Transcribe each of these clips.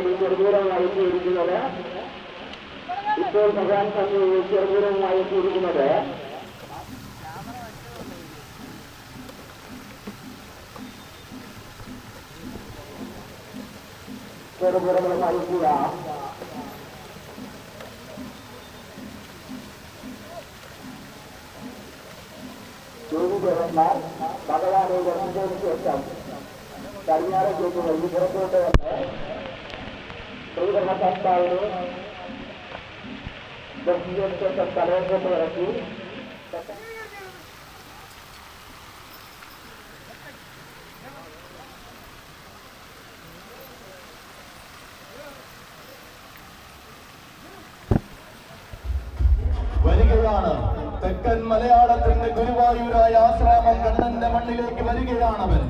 ദർശിക്കാൻ വേണ്ടി ചെറുദൂരമായി എത്തിയിരിക്കുന്നത് ഇപ്പോൾ ഭഗവാൻ സന്നിധിയിൽ ചെറുദൂരമായി എത്തിയിരിക്കുന്നത് ചെറുപുറമായി എത്തിയ ദേവന്മാർ ഭഗവാനെ ദർശിച്ചതിന് ശേഷം കല്യാണം ചെയ്ത് വഴി പുറത്തോട്ട് വന്ന് ശ്രീധർമ്മശാസ്താവിനെ തലയോട്ട് ഇറക്കി വരികയാണ്. തെക്കൻ മലയാളത്തിന്റെ ഗുരുവായൂരായ ആശ്രാമം കണ്ണന്റെ മണ്ണിലേക്ക് വരികയാണവൻ.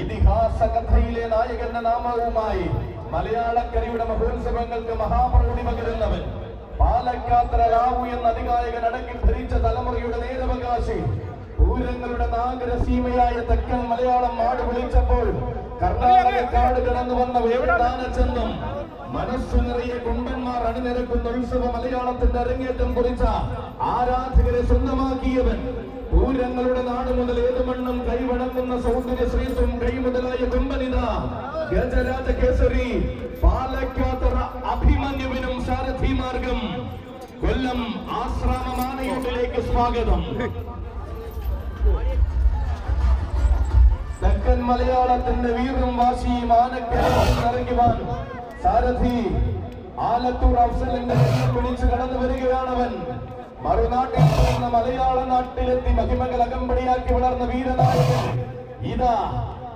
ഇതിഹാസ കഥയിലെ നായകന്റെ നാമവുമായി മലയാളക്കരയുടെ മഹോത്സവങ്ങൾക്ക് മഹാപ്രൗഢി പകരുന്നവൻ പാലക്കാത്ര രാവു എന്ന അധികായകൻ അടക്കി ഭരിച്ച തലമുറയുടെ നേരവകാശി പൂരങ്ങളുടെ നാഗരസീമയായ തെക്കൻ മലയാളം നാട് വിളിച്ചപ്പോൾ കർണാടകക്കാട് കടന്നു വന്ന വേവടാനച്ചെന്നും മനസ്സു നിറയെ കുണ്ടന്മാർ അണിനിരക്കുന്ന ഉത്സവ മലയാളത്തിന്റെ അരങ്ങേറ്റം കുറിച്ച ആരാധകരെ സ്വന്തമാക്കിയവൻ പൂരങ്ങളുടെ നാട് മുതൽ ഏത് മണ്ണും കൈവണങ്ങുന്ന സൗന്ദര്യ ശ്രീത്വം കൈമുതലായ കുമ്പനിത ഗജരാജ കേസരി പാലക്കാത്തറ അഭിമന്യുവിനും സാരഥി മാർഗം. കൊല്ലം ആശ്രമമാനയത്തിലേക്ക് സ്വാഗതം. തെക്കൻ മലയാളത്തിന്റെ വീറും വാശിയും ആനക്കരയിൽ ഇറങ്ങുവാൻ സാരഥി ആലത്തൂർ അഫ്സലിന്റെ പിടിച്ചു കടന്നു വരികയാണവൻ. മറുനാട്ടിൽ നിന്ന് മലയാള നാട്ടിലെത്തി മഹിമകൾ അകമ്പടിയാക്കി വളർന്ന വീരനായകൻ. ഇതാ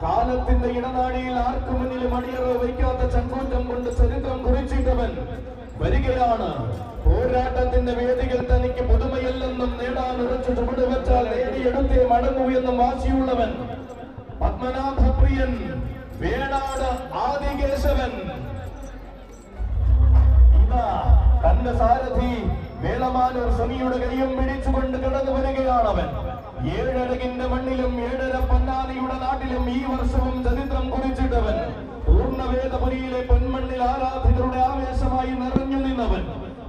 കാലത്തിന്റെ ഇടനാഴിയിൽ ആർക്കും മുന്നിൽ അടിയറ വയ്ക്കാത്ത ചങ്കൂറ്റം കൊണ്ട് ചരിത്രം കുറിച്ചിട്ടവൻ വരികയാണ്. പോരാട്ടത്തിന്റെ വേദികൾ തനിക്ക് പുതുമയില്ലെന്നും നേടാൻ ഉറച്ചു ചുവട് വെച്ചാൽ നേടിയെടുത്തേ മടങ്ങൂ എന്നും വാശിയുള്ളവൻ പത്മനാഭപ്രിയൻ വേണാട് ആദികേശവൻ. ഇതാ തന്റെ സാരഥി വേളമാനൂർ സുനിയുടെ കൈയും പിടിച്ചുകൊണ്ട് കടന്നു വരികയാണവൻ. ഏഴഴകിന്റെ മണ്ണിലും ഏഴര പൊന്നാനിയുടെ നാട്ടിലും ഈ വർഷവും ചരിത്രം കുറിച്ചിട്ടവൻ പൂർണവേദപുരിയിലെ പൊന്മണ്ണിൽ ആരാധകരുടെ ആവേശമായി നിറഞ്ഞു നിന്നവൻ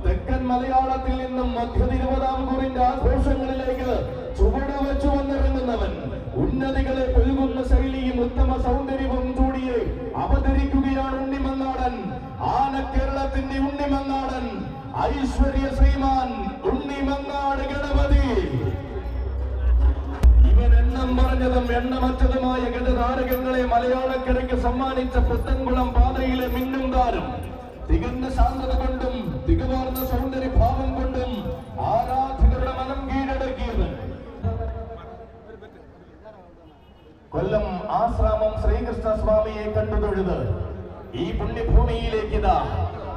തെക്കൻ മലയാളത്തിൽ നിന്നും മധ്യ തിരുവിതാംകൂറിന്റെ ആഘോഷങ്ങളിലേക്ക് ചുവട് വെച്ചു വന്നിറങ്ങുന്നവൻ ഉന്നതികളെ പുൽകുന്ന ശൈലിയും ഉത്തമ സൗന്ദര്യവും കൂടിയെ അവതരിക്കുകയാണ് ഉണ്ണിമങ്ങാടൻ ആന കേരളത്തിന്റെ ഉണ്ണിമങ്ങാടൻ ഐശ്വര്യ ശ്രീമാൻ ഉണ്ണിമങ്ങാട് ഗണപതി. എണ്ണം പറഞ്ഞതും എണ്ണമറ്റതുമായ ഗതധാരകങ്ങളെ മലയാളക്കരയ്ക്ക് സമ്മാനിച്ച പുത്തൻകുളം പാതയിലെ മിന്നും താരം തികഞ്ഞ ശാന്തത കൊണ്ടും തികവാർന്ന സൗന്ദര്യ ഭാവം കൊണ്ടും ആരാധകരുടെ മനം കീഴടക്കിയത്. കൊല്ലം ആശ്രാമം ശ്രീകൃഷ്ണ സ്വാമിയെ കണ്ടു തൊഴുത്. ഈ പുണ്യഭൂമിയിലേക്ക് ഇതാ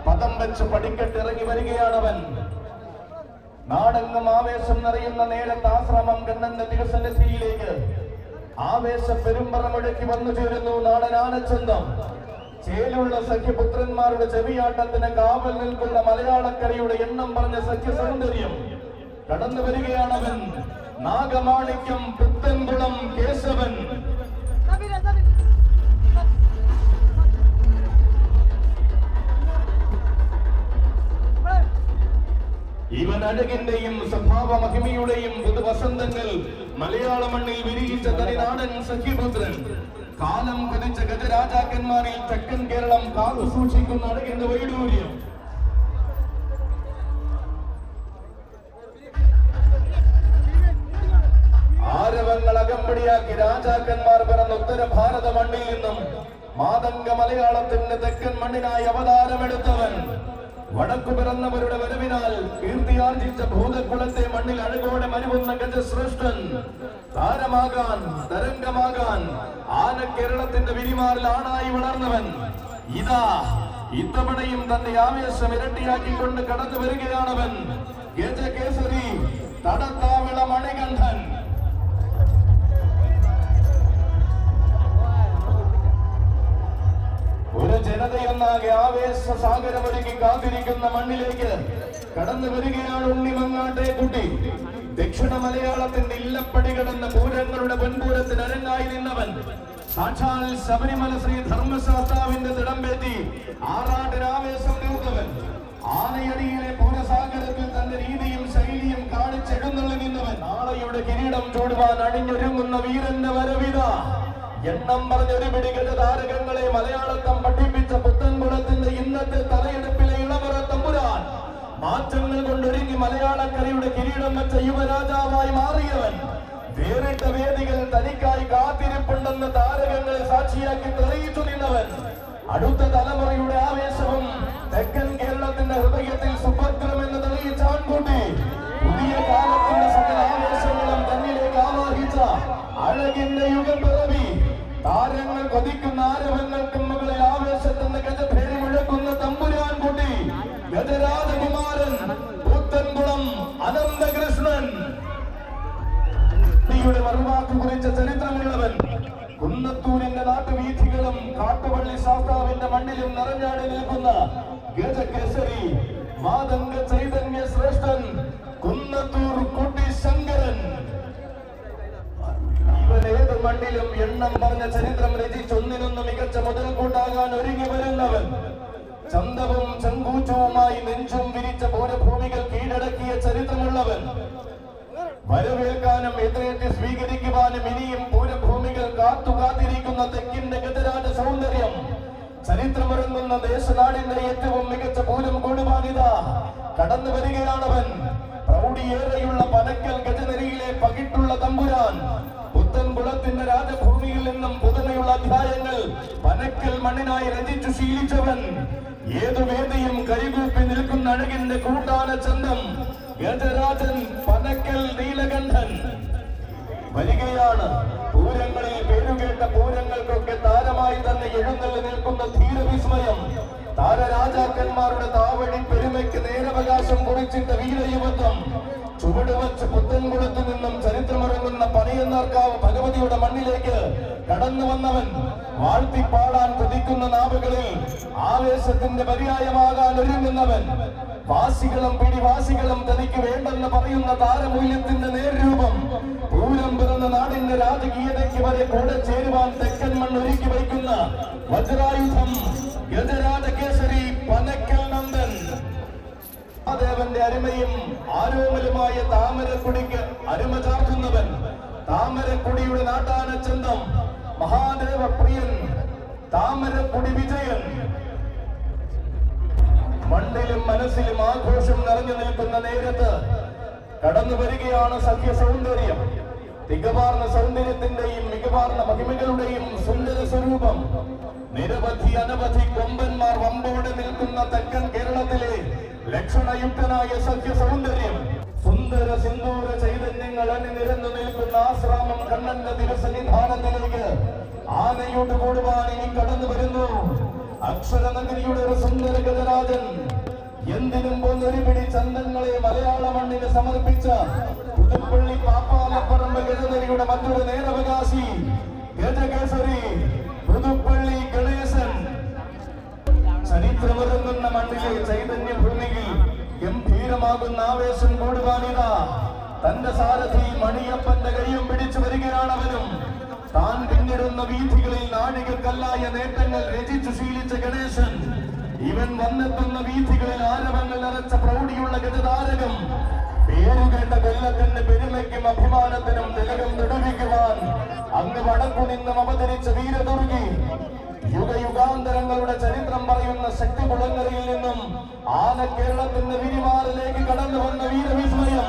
പദം വെച്ച് പടിക്കെട്ടിറങ്ങി വരികയാണവൻ. നാടെങ്ങും ആവേശം നിറയുന്ന നേരത്ത് ആശ്രമം കണ്ണന്റെ തിരുസന്നിധിയിലേക്ക് ആവേശ പെരുമ്പറ മുഴക്കി വന്നു ചേരുന്നു നാടൻ ആനച്ചന്തം. ചേലുള്ള സഖ്യപുത്രന്മാരുടെ ചെവിയാട്ടത്തിന് കാവൽ നിൽക്കുന്ന മലയാളക്കരയുടെ എണ്ണം പറഞ്ഞ സഖ്യ സൗന്ദര്യം കടന്നു വരികയാണവൻ. നാഗമാണിക്യം പുത്തൻകുളം കേശവൻ. ഇവൻ അഴകിന്റെയും സ്വഭാവ മഹിമയുടെയും പുതുവസന്തങ്ങൾ മലയാള മണ്ണിൽ വിരിയിച്ച തനിനാടൻ സഖ്യപുത്രൻ. കാലം കുതിച്ച ഗജരാജാക്കന്മാരിൽ തെക്കൻ കേരളം കാത്തു സൂക്ഷിക്കുന്ന അഴകിന്റെ വൈഡൂര്യം. ആരവങ്ങൾ അകമ്പടിയാക്കി രാജാക്കന്മാർ പിറന്ന ഉത്തര ഭാരത മണ്ണിൽ നിന്നും മാതംഗ മലയാളത്തിന്റെ തെക്കൻ മണ്ണിനായി അവതാരമെടുത്തവൻ. വടക്കു പിറന്നവരുടെ വരവിനാൽ കീർത്തിയാർജിച്ച ഭൂതകുളത്തെ മണ്ണിൽ അഴകോടെ മരുവുന്ന ഗജശ്രേഷ്ഠൻ. താരമാകാൻ തരംഗമാകാൻ ആന കേരളത്തിന്റെ വിരിമാറിൽ ആണായി വളർന്നവൻ. ഇതാ ഇത്തവണയും തന്റെ ആവേശം ഇരട്ടിയാക്കിക്കൊണ്ട് കടന്നു വരികയാണവൻ ഗജകേസരി തടത്താവിള മണികണ്ഠൻ. ജനതയൊന്നാകെ ആവേശ സാഗരമൊരുക്കി കാത്തിരിക്കുന്ന മണ്ണിലേക്ക് കടന്നു വരികയാണ് ഉണ്ണിമങ്ങാട്ടെ കുട്ടി. ദക്ഷിണ മലയാളത്തിന്റെ ഇല്ലപ്പടി കടന്ന പൂരങ്ങളുടെ പൊൻപൂരത്തിന് അരങ്ങായി നിന്നവൻ. സാക്ഷാൽ ശബരിമല ശ്രീ ധർമ്മശാസ്താവിന്റെ തിടമ്പേറ്റി ആറാട്ടിന് ആവേശം തീർത്തവൻ. ആനയടിയിലെ പൂരസാഗരത്തിൽ തന്റെ രീതിയും ശൈലിയും കാണിച്ചെഴുന്നള്ളി നിന്നവൻ. നാളെയുടെ കിരീടം ചൂടുവാൻ അണിഞ്ഞൊരുങ്ങുന്ന വീരന്റെ വരവിത. എണ്ണം പറഞ്ഞ ഒരു പിടികെട്ട താരകങ്ങളെ മലയാളത്തം പഠിപ്പിച്ച പുത്തൻകുളത്തിന്റെ ഇന്നത്തെ തലയെടുപ്പിലെ ഇളവറ തമ്പുരാൻ. മാറ്റങ്ങൾ കൊണ്ടൊരുങ്ങി മലയാളക്കരയുടെ കിരീടം വെച്ച യുവരാജാവായി മാറിയവൻ. വേറിട്ട വേദികൾ തനിക്കായി കാത്തിരിപ്പുണ്ടെന്ന് താരകങ്ങളെ സാക്ഷിയാക്കി തെളിയിച്ചു നിന്നവൻ. അടുത്ത തലമുറയുടെ ആവേശവും തെക്കൻ കേരളത്തിന്റെ ഹൃദയത്തിൽ സുഭദ്രം തെളിയിച്ച കൊതിക്കുന്ന ആരവങ്ങൾക്കും മകളെ ആവേശത്തിന്റെ ഗജഭേരി മുഴക്കുന്ന തമ്പുരാൻ കുട്ടി ഗജരാജകുമാരൻ പൂത്തൻകുളം അനന്തകൃഷ്ണൻ. യുടെ മറുവാക്ക് കുറിച്ച ചരിത്രമുള്ളവൻ കുന്നത്തൂരിന്റെ നാട്ടുവീഥികളും കാട്ടുപള്ളി ശാസ്താവിന്റെ മണ്ണിലും നിറഞ്ഞാടി നിൽക്കുന്ന ഗജകേസരി മാതംഗ ചൈതന്യ ശ്രേഷ്ഠൻ മണ്ണിലും എണ്ണം പറഞ്ഞ ചരിത്രം രചിച്ചൊന്നിനൊന്ന് മികച്ച മുതൽക്കൂട്ടാകാൻ ഒരുങ്ങി വരുന്നവൻ. ചന്തവും ചങ്കൂറ്റവുമായി നെഞ്ചും വിരിച്ച പൂരഭൂമികൾ കീഴടക്കിയ ചരിത്രമുള്ളവൻ. വരവേൽക്കാനും എതിരേറ്റ് സ്വീകരിക്കുവാനും ഇനിയും പൂരഭൂമികൾ കാത്തു കാത്തിരിക്കുന്ന തെക്കിന്റെ ഗതരാജ സൗന്ദര്യം. ചരിത്രമൊരുങ്ങുന്ന ദേശനാടിന്റെ ഏറ്റവും മികച്ച പൂരം കൂടുവാനിത കടന്നു വരികയാണവൻ. പ്രൗഢിയേറെയുള്ള പനക്കൽ ഗജനരിയിലെ പകിട്ടുള്ള തമ്പുരാൻ. പുത്തൻകുളത്തിന്റെ രാജഭൂമിയിൽ നിന്നും പുതുമയുള്ള അധ്യായങ്ങൾ പനക്കൽ മണ്ണിനായി രചിച്ചു ശീലിച്ചവൻ. ഏതു വേദിയും കൈകൂപ്പി നിൽക്കുന്ന അഴകിന്റെ കൂട്ടാന ചന്തം ഗജരാജൻ പനക്കൽ നീലകണ്ഠൻ. വരികയാണ് പൂരങ്ങളിൽ പേരുകേട്ട പൂരങ്ങൾക്കൊക്കെ താരമായി തന്നെ എഴുന്നള്ളി നിൽക്കുന്ന ധീരവിസ്മയം. താരരാജാക്കന്മാരുടെ താവഴി പെരുമയ്ക്ക് നേരവകാശം കുറിച്ചിട്ട വീരയുവത്വം. ചുവടുവച്ച് പുത്തൻകുളത്ത് നിന്നും ചരിത്രമിറങ്ങുന്ന പനയന്നാർക്കാവ് ഭഗവതിയുടെ മണ്ണിലേക്ക് കടന്നു വന്നവൻ വാഴ്ത്തിപ്പാടാൻ കൊതിക്കുന്ന നാവുകളിൽ ആവേശത്തിന്റെ പര്യായമാകാൻ ഒരുങ്ങുന്നവൻ. വാസികളും പിടിവാസികളും തനിക്ക് വേണ്ടെന്ന് പറയുന്ന താരമൂല്യത്തിന്റെ നേർരൂപം പൂരം പിറന്ന നാടിന്റെ രാജകീയതയ്ക്ക് വരെ കൂടെ ചേരുവാൻ തെക്കൻ മണ്ണ് ഒരുക്കി വയ്ക്കുന്ന വജ്രായുധം ഗജരാജകേസരി പനക്കൽ നന്ദൻ ദേവന്റെ അരുമയും ആരോമലുമായ താമരക്കുടിക്ക് അരുമ ചാർത്തുന്നവൻ താമരക്കുടിയുടെ നാട്ടാന ചന്തം മഹാദേവ പ്രിയൻ താമരക്കുടി വിജയൻ. മണ്ണിലും മനസ്സിലും ആഘോഷം നിറഞ്ഞു നിൽക്കുന്ന നേരത്ത് കടന്നു വരികയാണ് സഖ്യ സൗന്ദര്യം തികവാർന്ന സൗന്ദര്യത്തിന്റെയും മികവാർന്ന മഹിമകളുടെയും സുന്ദര സ്വരൂപം. നിരവധി അനവധി കൊമ്പന്മാർ വമ്പോടെ നിൽക്കുന്ന തെക്കൻ കേരളത്തിലെ ലക്ഷണയുക്തനായ സത്യ സൗന്ദര്യം സുന്ദര സിന്ദൂര ചൈതന്യങ്ങൾ അണിനിരന്നു നിൽക്കുന്ന ആശ്രാമം കണ്ണന്റെ തിരുസന്നിധാനത്തിലേക്ക് ആനയോട് കൂടുവാൻ ഇനി കടന്നു വരുന്നു. അക്ഷരനഗരിയുടെ ഒരു സുന്ദര ഗജരാജൻ എന്തിനും പോന്നൊരു പിടി ചന്തങ്ങളെ മലയാള മണ്ണിന് സമർപ്പിച്ച പുതുപ്പള്ളി പാപ്പാലപ്പറമ്പ് ഗജനരിയുടെ മറ്റൊരു നേരവകാശി ഗജകേസരി പുതുപ്പള്ളി ചരിത്രമൊരുങ്ങുന്ന മണ്ണിലെ ചൈതന്യ ഭൂമിയിൽ ഗംഭീരമാകുന്ന ആവേശം കൂടുവാനിത തന്റെ സാരഥി മണിയപ്പന്റെ കൈയും പിടിച്ചു വരികയാണ് അവനും. താൻ പിന്നിടുന്ന വീഥികളിൽ നാഴികക്കല്ലായ നേട്ടങ്ങൾ രചിച്ചു ശീലിച്ച ഗണേശൻ. ഇവൻ വന്നെത്തുന്ന വീഥികളിൽ ആരവങ്ങൾ നിറച്ച പ്രൗഢിയുള്ള ഗജതാരകം. പേരുകേട്ട കൊല്ലത്തിന്റെ പെരുമയ്ക്കും അഭിമാനത്തിനും തിലകം നെടുവിക്കുവാൻ അങ്ങ് വടക്കു നിന്നും അവതരിച്ച വീരദുർഗി യുഗയുഗാന്തരങ്ങളുടെ ചരിത്രം പറയുന്ന ശക്തി കുളങ്ങരയിൽ നിന്നും ആന കേരളത്തിന്റെ വിരിമാറിലേക്ക് കടന്നു വന്ന വീരവിസ്മയം.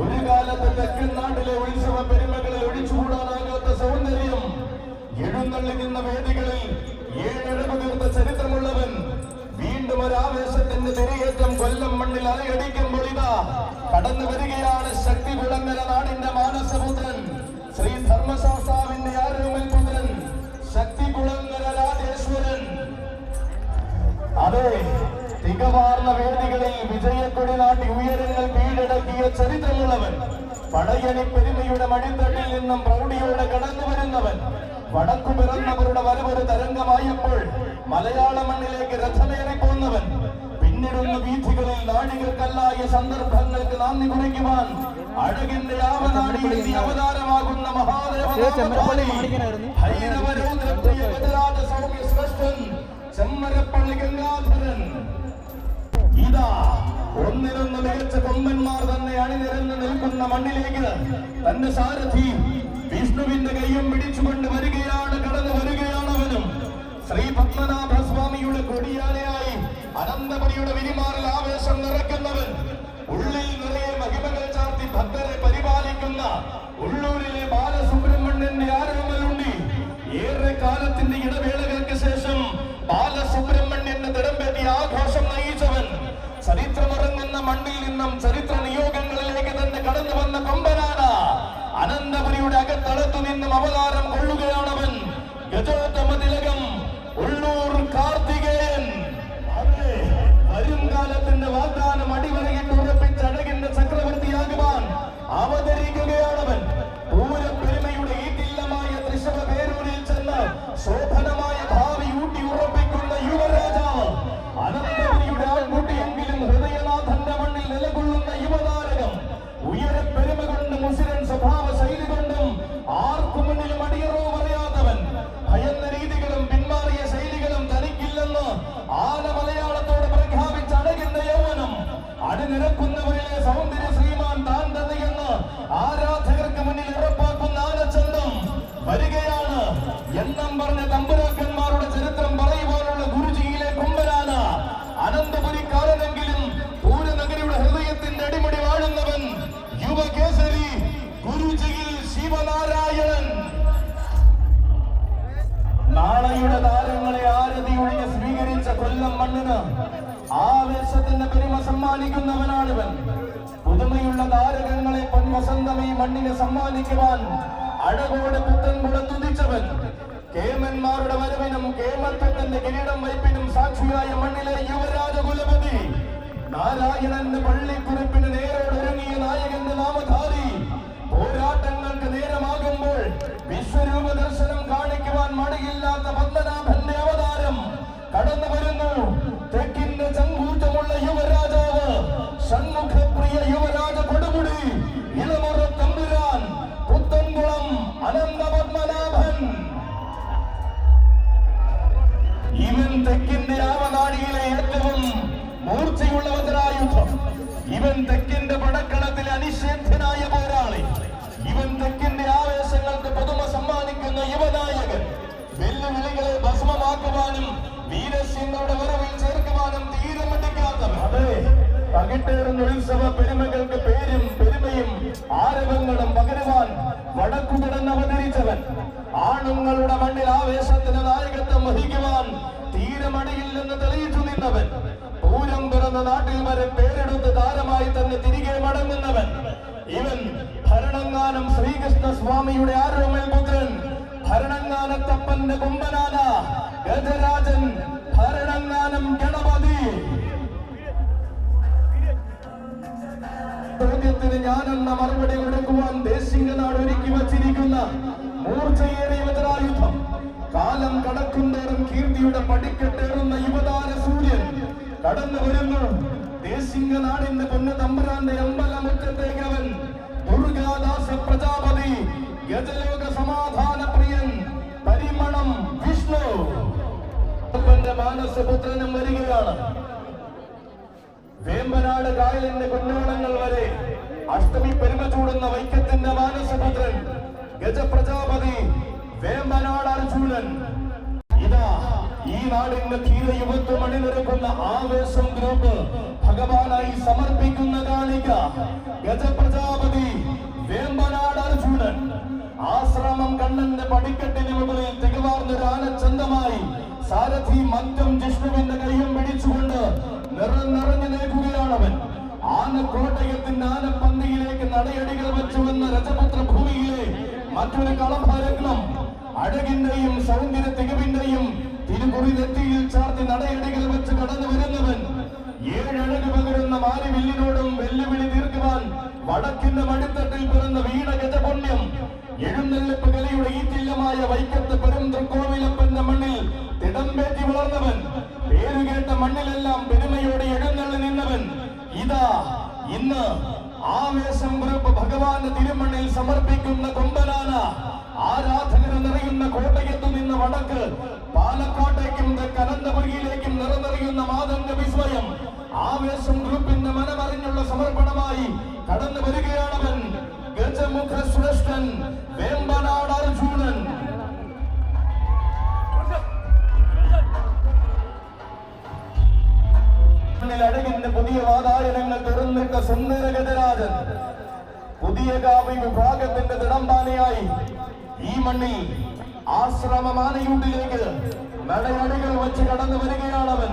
ഒരു കാലത്ത് തെക്കൻ നാട്ടിലെ ഉത്സവ പെരുമകളിൽ ഒഴിച്ചുകൂടാനാകാത്ത സൗന്ദര്യം. എഴുന്നള്ളി നിന്ന വേദികളിൽ ഏഴെഴുപ തീർത്ത ചരിത്രമുള്ളവൻ വീണ്ടും ഒരു ആവേശത്തിന്റെ തിരയേറ്റം കൊല്ലം മണ്ണിൽ അലയടിക്കുമ്പോൾ ഇതാ കടന്നു വരികയാണ് ശക്തി കുളങ്ങര നാടിന്റെ മാനസപുത്രൻ. ശ്രീ ധർമ്മശാസ്താവിന്റെ ആരോമൽ ചരിത്രമുള്ളവൻ പടയണി പെരുമയുടെ മടിത്തട്ടിൽ നിന്നും പ്രൗഢിയോടെ കടന്നു വരുന്നവൻ. വടക്കു പിറന്നവരുടെ വരവൊരു തരംഗമായപ്പോൾ മലയാള മണ്ണിലേക്ക് രഥമേറി പോന്നവൻ. പിന്നിടുന്ന വീഥികളിൽ നാടികൾക്കല്ലായ സന്ദർഭങ്ങൾക്ക് നന്ദി കുറിക്കുവാൻ അഴകിന്റെ ആവനാടിയിൽ അവതാരമാകുന്ന മഹാദേവൻ ചെമ്മരപ്പള്ളി ഗംഗാധരൻ. ഇതാ തന്നെ നിൽക്കുന്ന മണ്ണിലേക്ക് തന്റെ സാരഥി വിഷ്ണുവിന്റെ കൈയും പിടിച്ചുകൊണ്ട് വരികയാണ് കടന്നു വരികയാണ് അവനും. ശ്രീ പത്മനാഭ സ്വാമിയുടെ കൊടിയാനയായി അനന്തപുരിയുടെ വിരിമാറിൽ ആവേശം നിറയ്ക്കുന്നവൻ. ഉള്ളിൽ നിറയെ മഹിമകൾ ചാർത്തി ഭക്തരെ പരിപാലിക്കുന്ന ഉള്ളൂരിലെ ബാലസുബ്രഹ്മണ്യന്റെ ആരോമലുണ്ടി ഏറെ കാലത്തിന്റെ ഇടവേളകൾക്ക് ശേഷം ബാലസുബ്രഹ്മണ്യന്റെ തിടമ്പേറ്റി ആഘോഷം നയിച്ചവൻ. ചരിത്രമിറങ്ങുന്ന മണ്ണിൽ നിന്നും ചരിത്ര നിയോഗങ്ങളിലേക്ക് തന്നെ കടന്നു വന്ന കൊമ്പനാണ്. അനന്തപുരിയുടെ അകത്തളത്തു നിന്നും അവതാരം കൊള്ളുകയാണവൻ. ഗജോത്തമ അണിനിരക്കുന്നവരിലെ സൗന്ദര്യ സമ്മാനിക്കുന്നവനാണിവൻ. പുതുമയുള്ള താരകങ്ങളെ പൊൻവസന്തമേ മണ്ണിനെ സമ്മാനിക്കുവാൻ അഴകോട് പുത്തൻകുളം തുതിച്ചവൻ. കേമന്മാരുടെ വരവിനും കേമത്വത്തിന്റെ കിരീടം വയ്പ്പിനും സാക്ഷിയായ മണ്ണിലെ യുവരാജ കുലപതി നാരായണന്റെ പള്ളിക്കുറിപ്പിന് നേരോടൊരുങ്ങിയ നായകന്റെ നാമധാരി. പോരാട്ടങ്ങൾക്ക് നേരമാകുമ്പോൾ വിശ്വരൂപ ദർശനം കാണിക്കുവാൻ മടിയില്ലാത്ത പത്മനാഭന്റെ അവതാരം കടന്നു വരുന്നു തെക്കിന്റെ ചങ്കൂറ്റമുള്ള യുവരാജാവ് ഷൺമുഖപ്രിയ യുവരാജ കൊടുമുടി ഇളമുറ തമ്പുരാൻ പുത്തൻകുളം അനന്ത പത്മനാഭൻ ഇവൻ തെക്കിന്റെ ആവനാടിയിലെ ഏറ്റവും മൂർച്ചയുള്ള വജ്രായുധം ഇവൻ തെക്കിന്റെ പടക്കളത്തിലെ അനിഷേധ്യനായ പോരാളി. ഇവൻ തെക്കിന്റെ ആവേശങ്ങൾക്ക് പുതുമ സമ്മാനിക്കുന്ന യുവനായകൻ. വെല്ലുവിളികളെ ഭസ്മമാക്കുവാനും വീരസിംഹയുടെ വരവിൽ ചേർക്കുവാനും തീരമിടിക്കാത്തവൻ അതെ. പകിട്ടേറുന്ന ഉത്സവ പെരുമകൾക്ക് പേരും പെരുമയും ആരവങ്ങളും പകരുവാൻ വടക്കു അവതരിച്ചവൻ. ആണുങ്ങളുടെ മണ്ണിൽ ആവേശത്തിന് നായകത്വം വഹിക്കുവാൻ തീരമടിയിൽ നിന്ന് തെളിയിച്ചു നിന്നവൻ. പൂരം പിറന്ന നാട്ടിൽ വരെ പേരെടുത്ത് താരമായി തന്നെ തിരികെ മടങ്ങുന്നവൻ. ഇവൻ ഭരണങ്ങാനം ശ്രീകൃഷ്ണ സ്വാമിയുടെ ആരോമൽ പുത്രൻ. ഭരണങ്ങാനത്തപ്പന്റെ കുമ്പനാന ഗജരാജൻ. ഭരണങ്ങാനം ഗണപതി. ചോദ്യത്തിന് ഞാനെന്ന മറുപടി കൊടുക്കുവാൻ ദേശിംഗനാട് ഒരുക്കി വച്ചിരിക്കുന്ന മൂർച്ചയേറിയ വജ്രായുധം കാലം കടക്കുന്തോറും കീർത്തിയുടെ പടിക്കെട്ടേറുന്ന യുവതാര സൂര്യൻ കടന്നു വരുന്നു. ദേശിംഗനാടിന്റെ പൊന്നു തമ്പുരാന്റെ അമ്പലമുറ്റത്തേക്ക് അവൻ ദുർഗാദാസ പ്രജാപതി ഗജലോക സമാധാന പ്രിയൻ പരിമണം വിഷ്ണു മാനസപുത്രനും വരികയാണ്. വേമ്പനാട് കായലിന്റെ കുന്നോളങ്ങൾ വരെ അഷ്ടമി പെരുമ ചൂടുന്ന വൈക്കത്തിന്റെ മാനസപുത്രൻ ഗജപ്രജാപതി വേമ്പനാട് അർജുനൻ ഇതാ ഈ നാടിന്റെ തീര യുവത്വം അണിനിരക്കുന്ന ആവേശം ഗ്രൂപ്പ് ഭഗവാനായി സമർപ്പിക്കുന്ന കാണിക ഗജപ്രജാപതി വേമ്പനാട് അർജുനൻ ആശ്രമം കണ്ണന്റെ പടിക്കെട്ടിന് മുകളിൽ തികവാർന്നൊരു ആനച്ചന്തമായി സാരഥി മറ്റം ജിഷ്ണുവിന്റെ കൈയും പിടിച്ചുകൊണ്ട് നിറം നിറഞ്ഞു നിൽക്കുകയാണവൻ. ആനക്കോട്ടയത്തിന്റെ ആനപ്പന്നിയിലേക്ക് നടയടികൾ വെച്ചുവെന്ന രജപുത്ര ഭൂമിയിലെ മറ്റൊരു കളഭരത്നം അഴകിന്റെയും സൗന്ദര്യ തികവിന്റെയും തിരുമുറി നെറ്റിയിൽ ചാർത്തി നടയടികൾ വെച്ച് കടന്നു വരുന്നവൻ ഏഴഴക് പകരുന്ന മാലി വില്ലിനോടും വെല്ലുവിളി തീർക്കുവാൻ വടക്കിന്റെ മടിത്തട്ടിൽ പിറന്ന വീണ ഗജപുണ്യം എഴുന്നള്ളിപ്പ് കലയുടെ ഈറ്റില്ലമായ വൈക്കത്ത് പെരും തൃക്കോവിലപ്പന്റെ മണ്ണിൽ തിടമ്പേറ്റി വളർന്നവൻ. പേരുകേട്ട മണ്ണിലെല്ലാം പെരുമയോടെ ഇന്ന് ആമയ ഗ്രൂപ്പ് ഭഗവാൻ തിരുമണ്ണിൽ സമർപ്പിക്കുന്ന കൊമ്പനാന ആരാധകർ നിറയുന്ന കോട്ടയത്തു നിന്ന് വടക്ക് പാലക്കാട്ടേക്കും കനന്തപുരിയിലേക്കും നിറനിറയുന്ന മാതംഗ വിസ്മയം ആവേശം ഗ്രൂപ്പിന്റെ മനമറിഞ്ഞുള്ള സമർപ്പണമായി കടന്നു വരികയാണവൻ ഗജമുഖ ശ്രേഷ്ഠൻ വേമ്പനാട് അർജുനൻ. അഴകിന്റെ പുതിയ വാതായനങ്ങൾ തുറന്നിട്ട സുന്ദര ഗജരാജൻ. പുതിയ കാവി വിഭാഗത്തിന്റെ തിടമ്പാനയായി ഈ മണ്ണിൽ ആശ്രമമാനയൂട്ടിലേക്ക് നടയടികൾ വെച്ച് കടന്നു വരികയാണവൻ.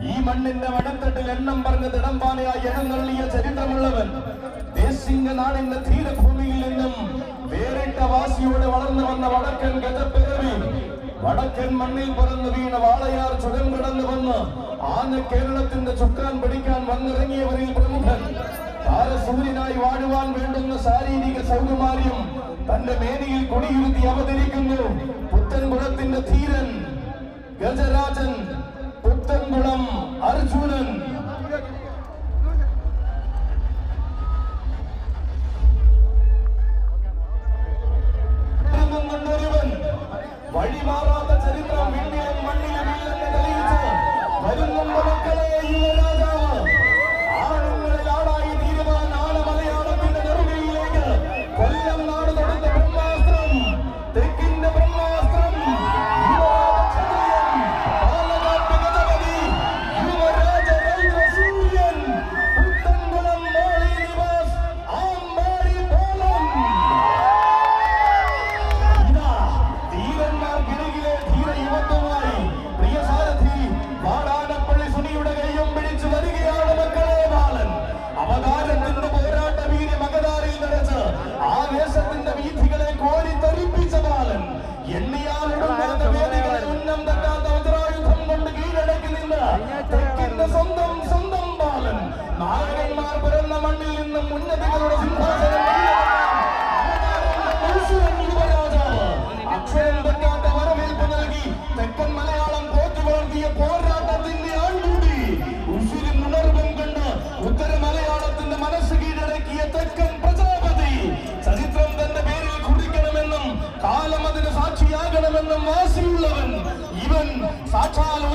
ഈ മണ്ണിന്റെ വടത്തട്ടിൽ എണ്ണം പറഞ്ഞ തിടമ്പാനയായി എഴുന്നള്ളിയ ചരിത്രമുള്ളവൻ ദേശിംഗ നാടിന്റെ തീരഭൂമിയിൽ നിന്നും വേറിട്ട വാസിയോടെ വളർന്നു വന്ന വടക്കൻ ഗജപ്പിറവി വടക്കൻ മണ്ണിൽ പിറന്നു വീണ വാളയാർ ചുരം കടന്നു വന്ന് ആന കേരളത്തിന്റെ ചുക്കാൻ പിടിക്കാൻ വന്നിറങ്ങിയവരിൽ പ്രമുഖൻ. താരസൂര്യനായി വാഴുവാൻ വേണ്ടുന്ന ശാരീരിക സൗകുമാര്യം തന്റെ മേനിയിൽ കുടിയിരുത്തി അവതരിക്കുന്നു. പുത്തൻകുളത്തിന്റെ ധീരൻ ഗജരാജൻ. പുത്തൻകുളം അർജുനൻ.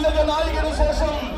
സാക്ഷാൽ ഉലക ശേഷം